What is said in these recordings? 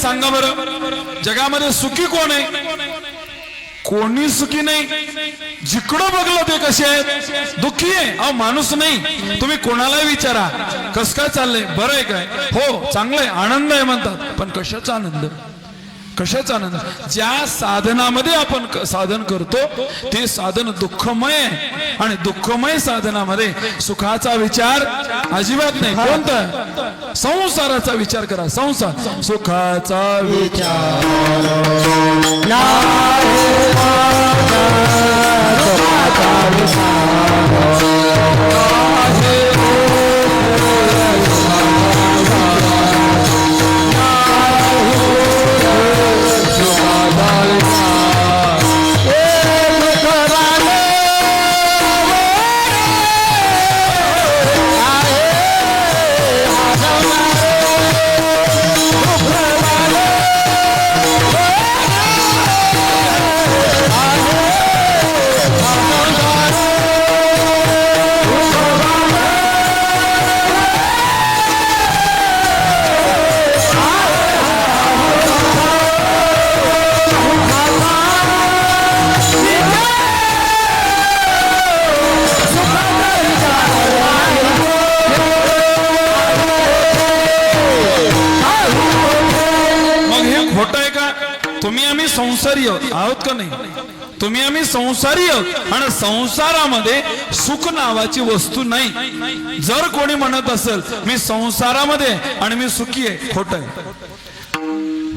सांगा बरं? जगामध्ये सुखी कोण आहे? कोणी सुखी नाही. जिकडं बघलं ते कसे आहेत? दुःखी आहे. अहो माणूस नाही. तुम्ही कोणालाही विचारा. कस काय चाललंय? बरं आहे काय? हो चांगलंय आनंद आहे म्हणतात. पण कशाचा आनंद? कशाचा आनंद? ज्या साधनामध्ये आपण साधन करतो ते साधन दुःखमय. आणि दुःखमय साधनामध्ये सुखाचा विचार अजिबात नाही. कोणता? संसाराचा विचार करा. संसार. सुखाचा विचार. संसारी आहोत. का नाही? तुम्ही आम्ही संसारी आहोत. आणि संसारामध्ये सुख नावाची वस्तू नाही. जर कोणी म्हणत असेल मी संसारामध्ये आणि मी सुखी आहे खोट आहे.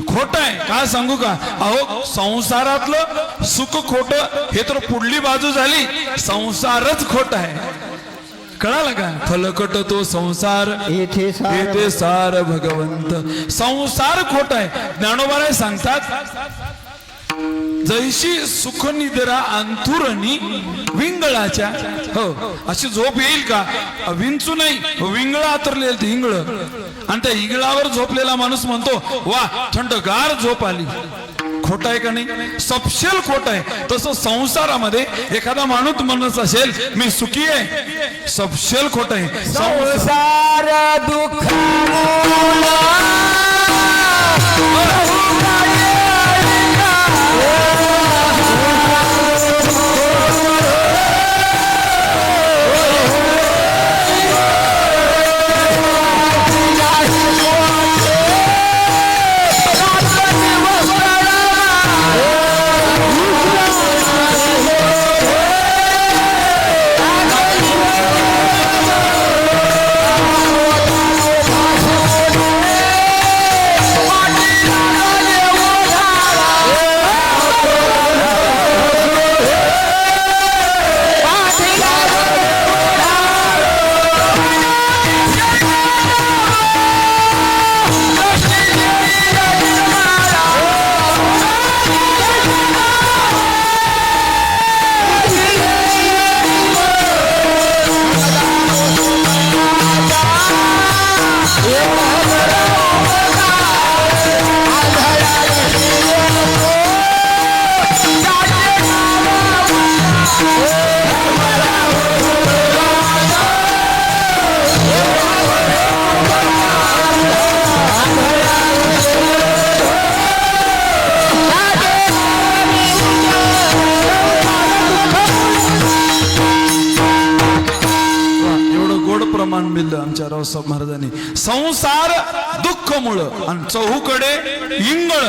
खोट आहे. काय सांगू का? अहो संसारातलं सुख खोट हे तर पुढली बाजू झाली. संसारच खोट आहे. कळालं का? फलकट तो संसार येथे सार येथे सार भगवंत. संसार खोट आहे. ज्ञानोबाराय सांगतात जैशी सुख निद्रा अंथुरणी विंगळाच्या. हो अशी झोप येईल का? विंचू नाही. हो, विंगळ आतरले हिंगळ. आणि त्या हिंगळावर झोपलेला माणूस म्हणतो वा थंडगार झोप आली. खोट आहे का नाही? सपशेल खोट आहे. तसं संसारामध्ये एखादा माणूस म्हणत असेल मी सुखी आहे. सपशेल खोट आहे. संसार दुःख प्रमाण आमच्या रावसाहेब महाराजांनी. संसार दुःख मुळ आणि चहूकडे इंगळ.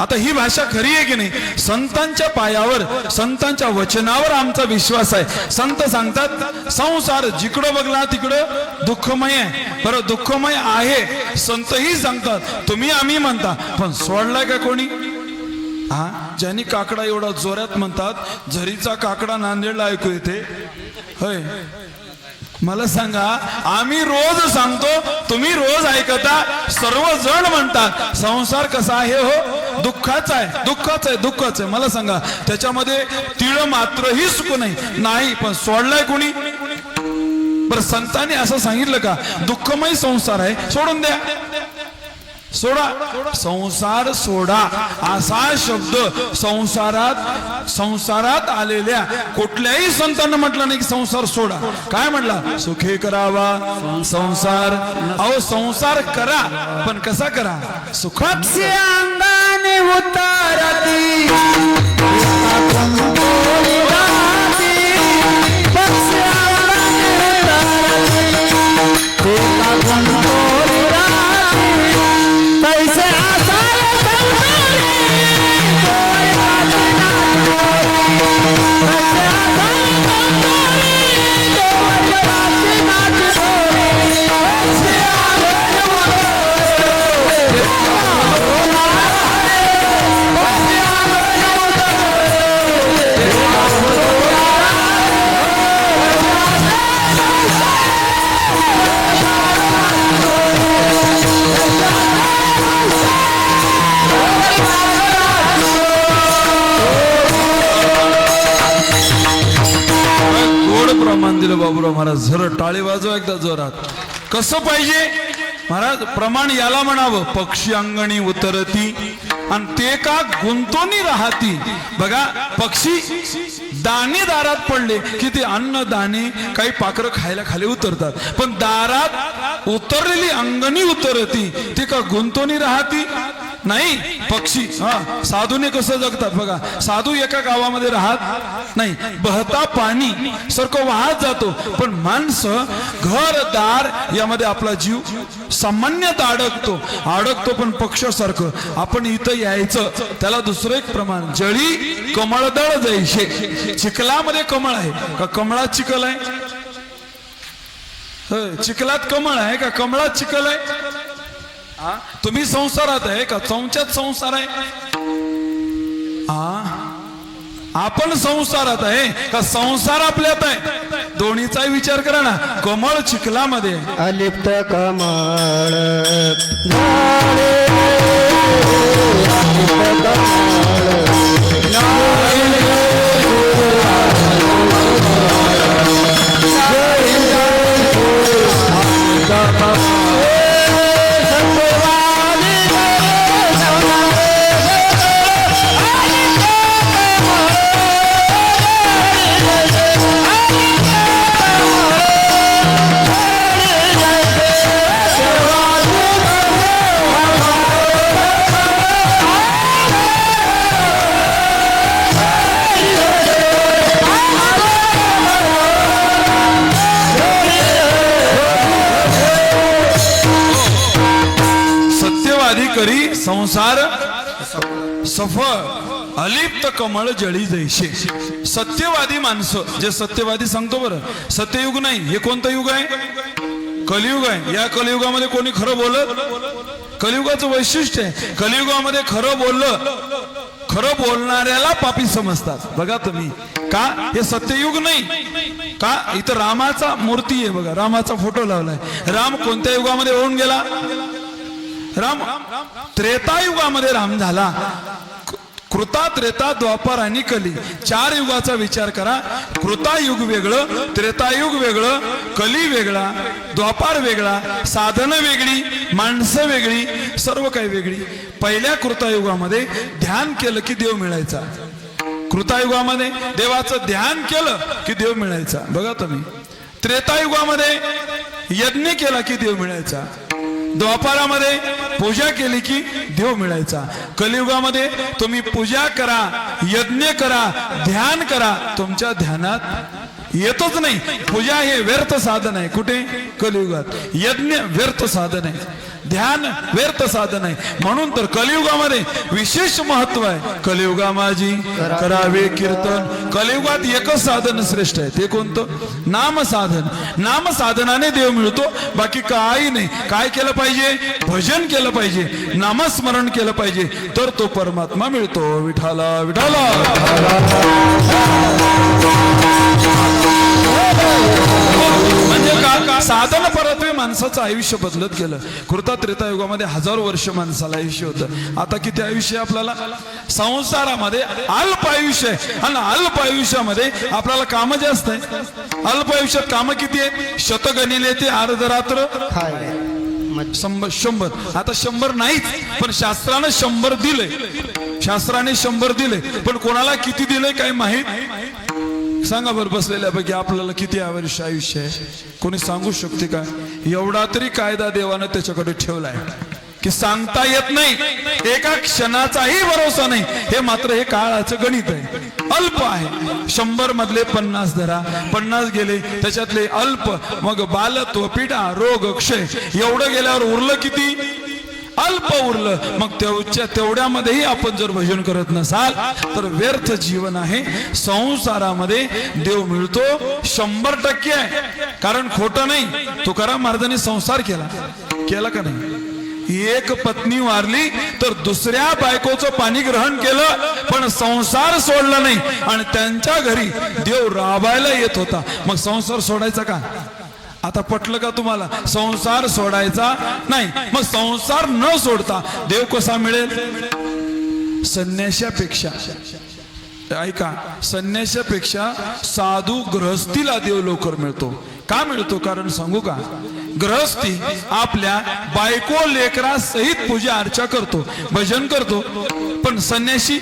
आता ही भाषा खरी आहे की नाही? संतांच्या पायावर संतांच्या वचनावर आमचा विश्वास आहे. संत सांगतात संसार जिकडं बघला तिकडं दुःखमय आहे. बरं दुःखमय आहे. संतही सांगतात तुम्ही आम्ही म्हणता. पण सोडलाय का कोणी? हा? ज्यांनी काकडा एवढा जोरात म्हणतात झरीचा काकडा नांदेडला ऐकू येते. होय. मला सांगा आम्ही रोज सांगतो तुम्ही रोज ऐकता सर्वजण म्हणतात संसार कसा आहे हो? दुःखाचा आहे दुःखाच आहे दुःखच आहे. मला सांगा त्याच्यामध्ये तिळ मात्रही सुख नाही. नाही पण सोडलाय कोणी? बरं संतांनी असं सांगितलं का दुःखमय संसार आहे सोडून द्या. सोडा. संसार सोडा. असा शब्द संसारात संसारात आलेल्या कुठल्याही संतांना म्हटलं नाही की संसार सोडा. काय म्हटला? सुखे करावा. संसार. अहो संसार करा पण कसा करा? सुखात. पक्षी अंगाने प्रमाण महाराज झर टाळी वाजव एकदा जोरात. कसं पाहिजे? महाराज प्रमाण याला म्हणावं पक्षी अंगणी उतरती आणि ते का गुंतोनी राहती? बघा पक्षी दाणे दारात पडले की ते अन्न दाणे काही पाखरं खायला खाली उतरतात. पण दारात उतरलेली अंगणी उतरती ते का गुंतोनी राहती? नाही पक्षी. हा साधूने कसं जगतात बघा. साधू एका गावामध्ये राहत नाही. बहता पाणी सारखं वाहत जातो. पण माणसं घर दार यामध्ये आपला जीव सामान्यतः अडकतो. अडकतो पण पक्षासारखं आपण इथं यायचं. त्याला दुसरं एक प्रमाण. जळी कमळदळ जायचे. चिखलामध्ये कमळ आहे. का कमळात चिखल आहे? चिखलात कमळ आहे का? कमळात चिखल आहे? हा? तुम्ही संसारात आहे का? तुमच्यात संसार आहे. हा? आपण संसारात आहे का? संसार आपल्यात आहे. दोन्हीचा विचार करा ना. कमळ चिखलामध्ये. मध्ये अलिप्त कमळ. सत्यवादी करी संसार सफळ अलिप्त कमळ जळी जैसे. सत्यवादी माणसं जे सत्यवादी सांगतो बरं. सत्ययुग नाही हे कोणतं युग आहे? कलियुग आहे. या कलियुगामध्ये कोणी खरं बोलत कलियुगाचं वैशिष्ट्य आहे. कलियुगामध्ये खरं बोललं खरं बोलणाऱ्याला पापी समजतात. बघा तुम्ही. का? हे सत्ययुग नाही. का? इथं रामाचा मूर्ती आहे बघा. रामाचा फोटो लावलाय. राम कोणत्या युगामध्ये होऊन गेला? राम त्रेतायुगामध्ये राम झाला. कृता त्रेता द्वापर आणि कली. चार युगाचा विचार करा. कृतायुग वेगळं त्रेतायुग वेगळं कली वेगळा द्वापार वेगळा साधनं वेगळी माणसं वेगळी सर्व काही वेगळी. पहिल्या कृतायुगामध्ये ध्यान केलं की देव मिळायचा. कृतायुगामध्ये देवाचं ध्यान केलं की देव मिळायचा. बघा तुम्ही. त्रेतायुगामध्ये यज्ञ केला की देव मिळायचा. द्वापारामध्ये पूजा केली की देव मिळायचा. कलियुगामध्ये तुम्ही पूजा करा यज्ञ करा ध्यान करा. तुमच्या ध्यानात येतच नाही. पूजा हे व्यर्थ साधन आहे. कुठे? कलियुगात. यज्ञ व्यर्थ साधन आहे. ध्यान व्यर्थ साधन आहे. म्हणून तर कलियुगामध्ये विशेष महत्त्व आहे. कलियुगा माझी करावे कीर्तन. कलियुगात एकच साधन श्रेष्ठ आहे. ते कोणतं? नाम साधन नाम साधनाने देव मिळतो. बाकी काही नाही. काय केलं पाहिजे? भजन केलं पाहिजे. नामस्मरण केलं पाहिजे. तर तो परमात्मा मिळतो. विठाला विठाला का? साधन परत्वे माणसाचं आयुष्य बदलत गेलं. कृता त्रेता युगामध्ये हजारो वर्ष माणसाला आयुष्य होतं. आता किती आयुष्य आपल्याला? संसारामध्ये अल्प आयुष्य आहे. आणि अल्प आयुष्यामध्ये आपल्याला काम जास्त आहे. अल्प आयुष्यात काम किती आहे शतगणिले ते अर्धरात्र. शंभर शंभर. आता शंभर नाहीच पण शास्त्रानं शंभर दिले शास्त्राने शंभर दिले पण कोणाला किती दिले काही माहीत? सांगा बरं बसलेल्यापैकी आपल्याला किती आयुष्य आयुष्य आहे? कोणी सांगू शकते का? एवढा तरी कायदा देवानं त्याच्याकडे ठेवलाय की सांगता येत नाही. एका क्षणाचाही भरोसा नाही. हे मात्र हे काळाचं गणित आहे. अल्प आहे. शंभर मधले पन्नास धरा. पन्नास गेले त्याच्यातले अल्प. मग बालत्व पिढा रोग क्षय. एवढं गेल्यावर उरलं किती? अल्प उरलं मग तेवढ्या तेवढ्यामध्येही आपण जर भजन करत नसाल तर व्यर्थ जीवन आहे. संसारामध्ये देव मिळतो शंभर टक्के आहे. कारण खोटं नाही. तुकाराम महाराजांनी संसार केला. केला का नाही? एक पत्नी वारली तर दुसऱ्या बायकोचं पाणी ग्रहण केलं पण संसार सोडला नाही. आणि त्यांच्या घरी देव राबायला येत होता. मग संसार सोडायचा का? आता पटलं का तुम्हाला? संसार सोडायचा नाही. मग संसार न सोडता देव कसा मिळेल? संन्याशापेक्षा. ऐका संन्याशापेक्षा साधू गृहस्थीला देव लवकर मिळतो. का मिळतो? कारण सांगू का? गृहस्थी आपल्या बायको लेकरा सहित पूजा अर्चा करतो भजन करतो. पण संन्याशी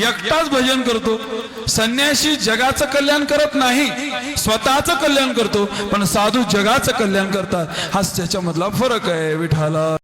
एकटाच भजन करतो. संन्याशी जगाचं कल्याण करत नाही स्वतःचं कल्याण करतो पण साधू जगाचं कल्याण करतात. हाच त्याच्यामधला फरक आहे विठाला